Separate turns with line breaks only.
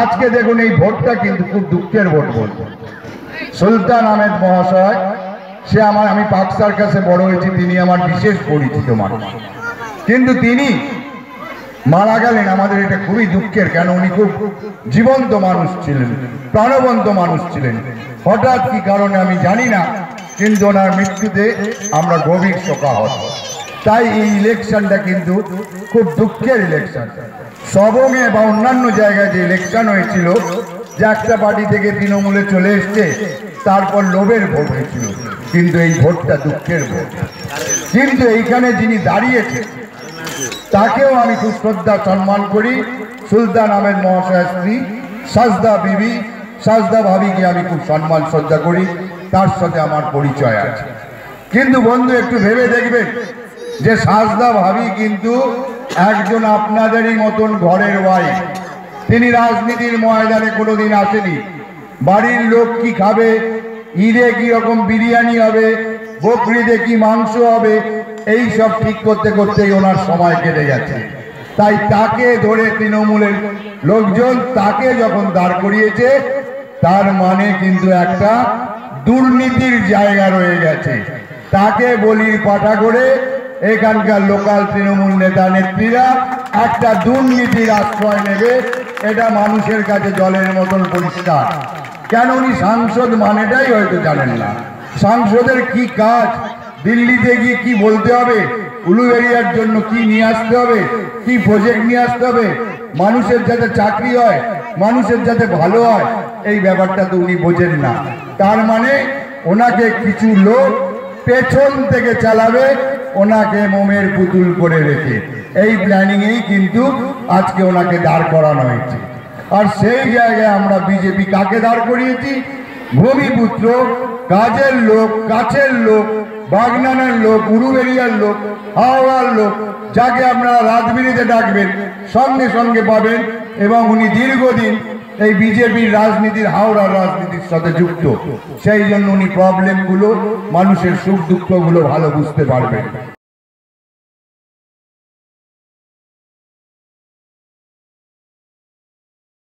আজকে দেখুন এই ভোটটা কিন্তু খুব দুঃখের ভোট বলব সুলতান আহমেদ মহাশয়, সে আমার, আমি পাক সার্কাসে বড় হয়েছি, তিনি আমার বিশেষ পরিচিত মানুষ। কিন্তু তিনি মারা গেলেন, আমাদের এটা খুবই দুঃখের, কেন উনি খুব জীবন্ত মানুষ ছিলেন, প্রাণবন্ত মানুষ ছিলেন। হঠাৎ কি কারণে আমি জানি না, কিন্তু ওনার মৃত্যুতে আমরা গভীর শোকাহত। তাই এই ইলেকশনটা কিন্তু খুব দুঃখের ইলেকশন সবঙে বা অন্যান্য জায়গায় যে ইলেকশন হয়েছিল, যে একটা পার্টি থেকে তৃণমূলে চলে এসছে, তারপর লোভের ভোট হয়েছিল। কিন্তু এই ভোটটা দুঃখের ভোট। কিন্তু এইখানে যিনি দাঁড়িয়েছেন, তাকেও আমি খুব শ্রদ্ধা সম্মান করি। সুলতান আহমেদ মহাশয় স্ত্রী, সাজদা বিবি, সাজদা ভাবিকে আমি খুব সম্মান শ্রদ্ধা করি, তার সাথে আমার পরিচয় আছে। কিন্তু বন্ধু, একটু ভেবে দেখবেন যে সাজদা ভাবি কিন্তু একজন আপনাদেরই মতন ঘরের ওয়াইফ তিনি রাজনীতির ময়দানে কোনোদিন আসেনি। বাড়ির লোক কি খাবে? ঈদে কি রকম বিরিয়ানি হবে? বকরিদে কি মাংস হবে? এই সব ঠিক করতে করতেই ওনার সময় কেটে যাচ্ছে তাই তাকে ধরে তৃণমূলের লোকজন তাকে যখন দাঁড় করিয়েছে, তার মানে কিন্তু একটা দুর্নীতির জায়গা রয়ে গেছে। তাকে বলির পাঠা করে এখানকার লোকাল তৃণমূল নেতা নেত্রীরা একটা দুর্নীতির আশ্রয় নেবে, এটা মানুষের কাছে জলের মতন পরিষ্কার। কেন উনি সাংসদ মানেটাই হয়তো জানেন না। সাংসদের কি কাজ? দিল্লিতে গিয়ে কি বলতে হবে? উলুবেরিয়ার জন্য কি নিয়ে আসতে হবে? কি প্রজেক্ট নিয়ে আসতে হবে? মানুষের যাতে চাকরি হয়, মানুষের যাতে ভালো হয়, এই ব্যাপারটা তো উনি বোঝেন না। তার মানে ওনাকে কিছু লোক পেছন থেকে চালাবে ওনাকে মোমের পুতুল করে রেখে। এই প্ল্যানিংয়েই কিন্তু আজকে ওনাকে দাঁড় করানো হয়েছে। আর সেই জায়গায় আমরা বিজেপি কাকে দাঁড় করিয়েছি? ভূমিপুত্র, কাজের লোক, কাছের লোক, বাগনানের লোক উরুবেরিয়ার লোক, হাওড়ার লোক, যাকে আপনারা রাজবিরিতে ডাকবেন, সঙ্গে সঙ্গে পাবেন এবং উনি দীর্ঘদিন এই বিজেপির রাজনীতির হাওড়ার রাজনীতির সাথে যুক্ত। সেই জন্য উনি প্রবলেমগুলো মানুষের সুখ দুঃখগুলো ভালো বুঝতে পারবেন।